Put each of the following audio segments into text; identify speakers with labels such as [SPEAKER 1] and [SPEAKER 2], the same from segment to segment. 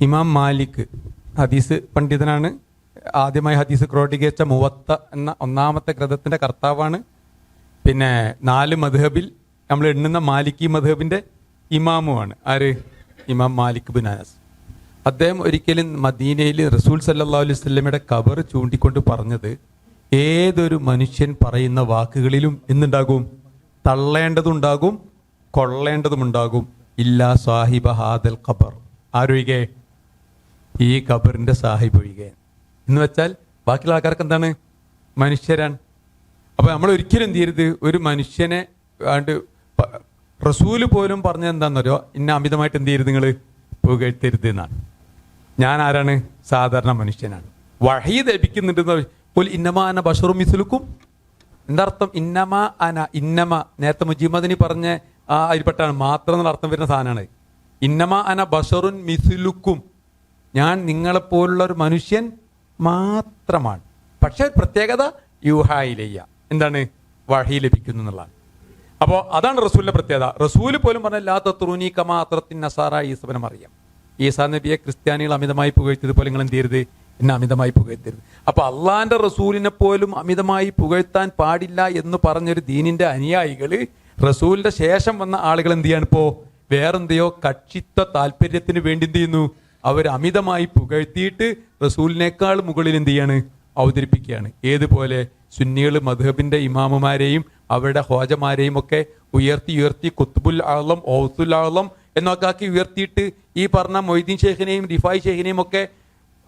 [SPEAKER 1] ഇമാം മാലിക് ഹദീസ് പണ്ഡിതനാണ്. ആദ്യമായി ഹദീസ് ക്രോഡീകരിച്ച മുവത്ത എന്ന ഒന്നാമത്തെ ഗ്രന്ഥത്തിന്റെ കർത്താവാണ്. പിന്നെ നാല് മധുഹബിൽ നമ്മൾ എണ്ണുന്ന മാലിക്കി മധുഹബിന്റെ ഇമാമുമാണ്. ആര്? ഇമാം മാലിക് ബിൻ അനസ്. അദ്ദേഹം ഒരിക്കലും മദീനയിൽ റസൂൽ സല്ലാ അലൈഹി സ്വല്ലമയുടെ കബർ ചൂണ്ടിക്കൊണ്ട് പറഞ്ഞത് ഏതൊരു മനുഷ്യൻ പറയുന്ന വാക്കുകളിലും എന്തുണ്ടാകും? തള്ളേണ്ടതുണ്ടാകും കൊള്ളേണ്ടതുമുണ്ടാകും. ഇല്ലാ സാഹിബ ഹാദൽ ഖബർ. ആരൊഴികെ ഈ ഖബറിന്റെ സാഹിബ് ഒഴികെ എന്ന് വെച്ചാൽ ബാക്കിയുള്ള ആൾക്കാർക്ക് എന്താണ്? മനുഷ്യരാണ്. അപ്പോൾ നമ്മൾ ഒരിക്കലും എന്ത് ചെയ്യരുത്? ഒരു മനുഷ്യനെ ആണ്ട് റസൂൽ പോലും പറഞ്ഞത് എന്താണെന്നറിയോ ഇന്ന അമിതമായിട്ട് എന്ത് ചെയ്യരുത് നിങ്ങൾ പുകഴ്ത്തരുത് എന്നാണ്. ഞാൻ ആരാണ്? സാധാരണ മനുഷ്യനാണ്. വഴി ലഭിക്കുന്നുണ്ടെന്ന് പോലും ഇന്നമാന ബഷറും മിസുലുക്കും. എന്തർത്ഥം? ഇന്നമ അന ഇന്നമ. നേരത്തെ മുജീമദിനി പറഞ്ഞ ആ അരിപ്പെട്ടാണ്. മാത്രം എന്നുള്ള അർത്ഥം വരുന്ന സാധനമാണ്. ഇന്നമ അന ബഷറുൻ മിസുലുക്കും. ഞാൻ നിങ്ങളെപ്പോലുള്ള ഒരു മനുഷ്യൻ മാത്രമാണ്. പക്ഷേ പ്രത്യേകത യൂഹായിലയ്യ. എന്താണ്? വഴി ലഭിക്കുന്നു എന്നുള്ളതാണ്. അപ്പോൾ അതാണ് റസൂലിന്റെ പ്രത്യേകത. റസൂൽ പോലും പറഞ്ഞ ലാ തത്രൂനി കമാ നസാറ ഈസബനം അറിയാം ഈസാ നബിയെ ക്രിസ്ത്യാനികൾ അമിതമായി പുകഴ്ത്തിയത് പോലെ നിങ്ങൾ എന്ത് ചെയ്യരുത് എന്നെ അമിതമായി പുകഴ്ത്തരുത്. അപ്പൊ അള്ളാന്റെ റസൂലിനെ പോലും അമിതമായി പുകഴ്ത്താൻ പാടില്ല എന്ന് പറഞ്ഞൊരു ദീനിന്റെ അനുയായികൾ റസൂലിന്റെ ശേഷം വന്ന ആളുകൾ എന്ത് ചെയ്യാണ് ഇപ്പോ? വേറെന്തെയോ കക്ഷിത്വ താല്പര്യത്തിന് വേണ്ടി എന്ത് ചെയ്യുന്നു അവർ അമിതമായി പുകഴ്ത്തിയിട്ട് റസൂലിനേക്കാൾ മുകളിൽ എന്ത് ചെയ്യാണ്? അവതരിപ്പിക്കുകയാണ്. ഏതുപോലെ സുന്നികൾ മധുബിന്റെ ഇമാമുമാരെയും അവരുടെ ഹോജമാരെയും ഒക്കെ ഉയർത്തി ഉയർത്തി കുത്തുബുൽ ആളം ഔസുൽ ആളം എന്നൊക്കെ ആക്കി ഉയർത്തിയിട്ട് ഈ പറഞ്ഞ മൊയ്തീൻ ഷെയ്ഖിനെയും റിഫായ് ഷെയ്ഖിനെയും ഒക്കെ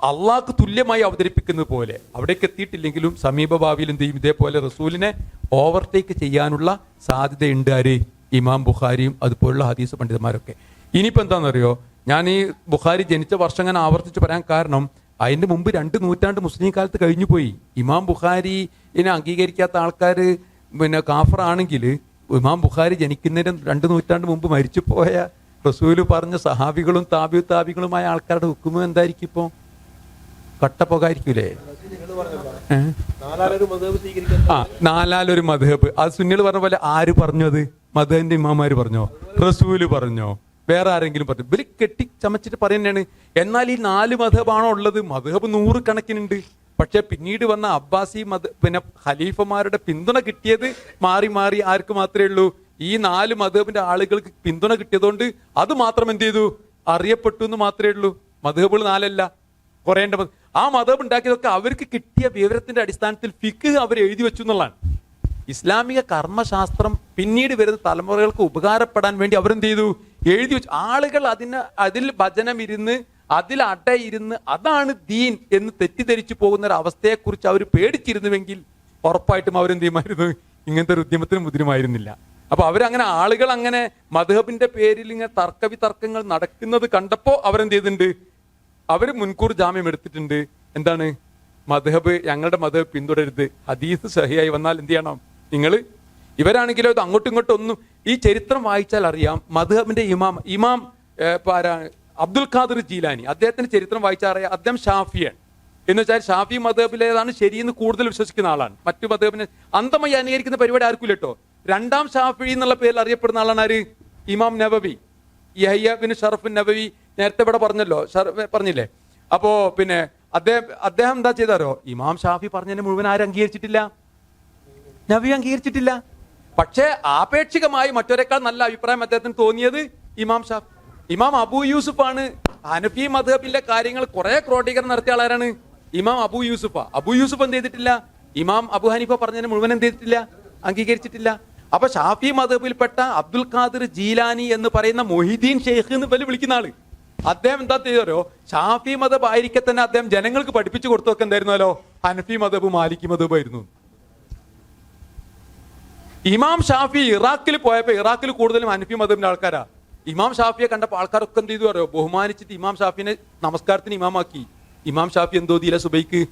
[SPEAKER 1] അള്ളാഹ്ക്ക് തുല്യമായി അവതരിപ്പിക്കുന്നത് പോലെ അവിടേക്ക് എത്തിയിട്ടില്ലെങ്കിലും സമീപ ഭാവിയിൽ എന്ത് ചെയ്യും? ഇതേപോലെ റസൂലിനെ ഓവർടേക്ക് ചെയ്യാനുള്ള സാധ്യതയുണ്ട് ആര്? ഇമാം ബുഖാരിയും അതുപോലുള്ള ഹദീസ് പണ്ഡിതന്മാരൊക്കെ. ഇനിയിപ്പോൾ എന്താണെന്നറിയോ? ഞാൻ ഈ ബുഖാരി ജനിച്ച വർഷം ഞാൻ ആവർത്തിച്ച് പറയാൻ കാരണം അതിന്റെ മുമ്പ് രണ്ട് നൂറ്റാണ്ട് മുസ്ലിം കാലത്ത് കഴിഞ്ഞു പോയി. ഇമാം ബുഖാരിനെ അംഗീകരിക്കാത്ത ആൾക്കാർ പിന്നെ കാഫറാണെങ്കിൽ ഇമാം ബുഖാരി ജനിക്കുന്നതിന് രണ്ട് നൂറ്റാണ്ട് മുമ്പ് മരിച്ചു പോയ റസൂൽ പറഞ്ഞ സഹാബികളും താബി താബികളുമായ ആൾക്കാരുടെ ഹുക്കുമ എന്തായിരിക്കും ഇപ്പോൾ കട്ടപ്പുകായിരിക്കൂലേ ആ നാലാലൊരു മധുഹബ്. അത് സുന്നികൾ പറഞ്ഞ പോലെ ആര് പറഞ്ഞു അത് മധുഹന്റെ ഇമാമാര് പറഞ്ഞോ? റസൂൽ പറഞ്ഞോ? വേറെ ആരെങ്കിലും പറഞ്ഞു ഇവർ കെട്ടി ചമച്ചിട്ട് പറയുന്നതാണ്. എന്നാൽ ഈ നാല് മധബാണോ ഉള്ളത്? മധബ് നൂറ് കണക്കിനുണ്ട് പക്ഷെ പിന്നീട് വന്ന അബ്ബാസി മത പിന്നെ ഖലീഫമാരുടെ പിന്തുണ കിട്ടിയത് മാറി മാറി ആർക്ക് മാത്രമേ ഉള്ളൂ. ഈ നാല് മധബിന്റെ ആളുകൾക്ക് പിന്തുണ കിട്ടിയതുകൊണ്ട് അത് മാത്രം എന്ത് ചെയ്തു? അറിയപ്പെട്ടു എന്ന് മാത്രമേ ഉള്ളൂ. മധബുകൾ നാലല്ല. കുറേണ്ട ആ മതബ് ഉണ്ടാക്കിയതൊക്കെ അവർക്ക് കിട്ടിയ വിവരത്തിന്റെ അടിസ്ഥാനത്തിൽ ഫിക്ക് അവർ എഴുതി വെച്ചു എന്നുള്ളതാണ്. ഇസ്ലാമിക കർമ്മശാസ്ത്രം പിന്നീട് വരുന്ന തലമുറകൾക്ക് ഉപകാരപ്പെടാൻ വേണ്ടി അവരെന്ത് ചെയ്തു എഴുതി വെച്ചു. ആളുകൾ അതിന് അതിൽ ഭജനം ഇരുന്ന് അതിൽ അടയിരുന്ന് അതാണ് ദീൻ എന്ന് തെറ്റിദ്ധരിച്ചു പോകുന്ന ഒരു അവസ്ഥയെക്കുറിച്ച് അവർ പേടിച്ചിരുന്നുവെങ്കിൽ ഉറപ്പായിട്ടും അവരെന്ത് ചെയ്യുമായിരുന്നു ഇങ്ങനത്തെ ഒരു ഉദ്യമത്തിന് മുതിരുമായിരുന്നില്ല. അപ്പൊ അവരങ്ങനെ ആളുകൾ അങ്ങനെ മധുഹബിന്റെ പേരിൽ ഇങ്ങനെ തർക്കവിതർക്കങ്ങൾ നടക്കുന്നത് കണ്ടപ്പോ അവരെന്ത് ചെയ്തിട്ടുണ്ട് അവർ മുൻകൂർ ജാമ്യം എടുത്തിട്ടുണ്ട്. എന്താണ്? മധുഹബ് ഞങ്ങളുടെ മധുഹബ് പിന്തുടരുത് ഹദീസ് സഹിയായി വന്നാൽ എന്ത് ചെയ്യണം? നിങ്ങൾ ഇവരാണെങ്കിലോ ഇത് അങ്ങോട്ടും ഇങ്ങോട്ടും ഒന്നും ഈ ചരിത്രം വായിച്ചാൽ അറിയാം. മധുഹബിന്റെ ഇമാം ഇമാം അബ്ദുൽ ഖാദിർ ജീലാനി. അദ്ദേഹത്തിന്റെ ചരിത്രം വായിച്ചാൽ അറിയാം. അദ്ദേഹം ഷാഫിയാണ്. എന്ന് വെച്ചാൽ ഷാഫി മധബിലേതാണ് ശരിയെന്ന് കൂടുതൽ വിശ്വസിക്കുന്ന ആളാണ്. മറ്റു മധബിനെ അന്തമായി അനുകരിക്കുന്ന പരിപാടി ആർക്കില്ല കേട്ടോ. രണ്ടാം ഷാഫി എന്നുള്ള പേരിൽ അറിയപ്പെടുന്ന ആളാണ് ആര്? ഇമാം നബവി. യഹയ്യ ബിൻ ഷറഫ് നബവി നേരത്തെ ഇവിടെ പറഞ്ഞല്ലോ. പറഞ്ഞില്ലേ? അപ്പോ പിന്നെ അദ്ദേഹം അദ്ദേഹം എന്താ ചെയ്താരോ? ഇമാം ഷാഫി പറഞ്ഞതിന് മുഴുവൻ ആരും അംഗീകരിച്ചിട്ടില്ല. നബി അംഗീകരിച്ചിട്ടില്ല. പക്ഷേ ആപേക്ഷികമായി മറ്റൊരെക്കാൾ നല്ല അഭിപ്രായം അദ്ദേഹത്തിന് തോന്നിയത് ഇമാം ഷാഫ് ഇമാം അബു യൂസുഫ് ആണ് ഹനഫി മധബിന്റെ കാര്യങ്ങൾ കുറെ ക്രോഡീകരണം നടത്തിയ ആളാരാണ്. ഇമാം അബു യൂസുഫ. അബു യൂസുഫ് എന്ത് ചെയ്തിട്ടില്ല? ഇമാം അബു ഹനീഫ പറഞ്ഞതിന് മുഴുവൻ എന്ത് ചെയ്തിട്ടില്ല? അംഗീകരിച്ചിട്ടില്ല. അപ്പൊ ഷാഫി മധബിൽപ്പെട്ട അബ്ദുൽ ഖാദിർ ജീലാനി എന്ന് പറയുന്ന മൊഹിദ്ദീൻ ഷെയ്ഖ് എന്ന് പേര് വിളിക്കുന്ന ആൾ. അദ്ദേഹം എന്താ ചെയ്തോ ഷാഫി മതബ് ആയിരിക്കെ തന്നെ അദ്ദേഹം ജനങ്ങൾക്ക് പഠിപ്പിച്ചു കൊടുത്തൊക്കെ എന്തായിരുന്നല്ലോ? ഹനഫി മതബ് മാലിക്കി മതബ് ആയിരുന്നു. ഇമാം ഷാഫി ഇറാഖിൽ പോയപ്പോൾ ഇറാഖിൽ കൂടുതലും ഹനഫി മതബിന്റെ ആൾക്കാരാ. ഇമാം ഷാഫിയെ കണ്ടപ്പോൾ ആൾക്കാരൊക്കെ എന്ത് ചെയ്തു അറിയോ? ബഹുമാനിച്ചിട്ട് ഇമാം ഷാഫിനെ നമസ്കാരത്തിന് ഇമാമാക്കി. ഇമാം ഷാഫി എന്തോതിയില്ല സുബൈക്ക്?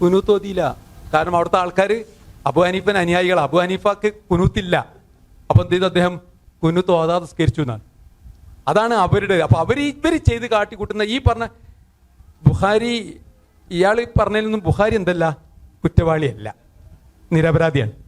[SPEAKER 1] കുനൂത്തോതിയില്ല കാരണം അവിടുത്തെ ആൾക്കാർ അബു ഹനീഫൻ അനുയായികൾ അബു ഹനീഫക്ക് കുനൂത്തില്ല. അപ്പൊ എന്ത് ചെയ്തു അദ്ദേഹം? കുനൂത്ത് ഓതാതെ എന്നാണ്. അതാണ് അവരുടെ അപ്പൊ അവർ ഇവർ ചെയ്ത് കാട്ടിക്കൂട്ടുന്ന ഈ പറഞ്ഞ ബുഹാരി ഇയാൾ പറഞ്ഞതിൽ നിന്നും ബുഹാരി എന്തല്ല? കുറ്റവാളിയല്ല. നിരപരാധിയാണ്.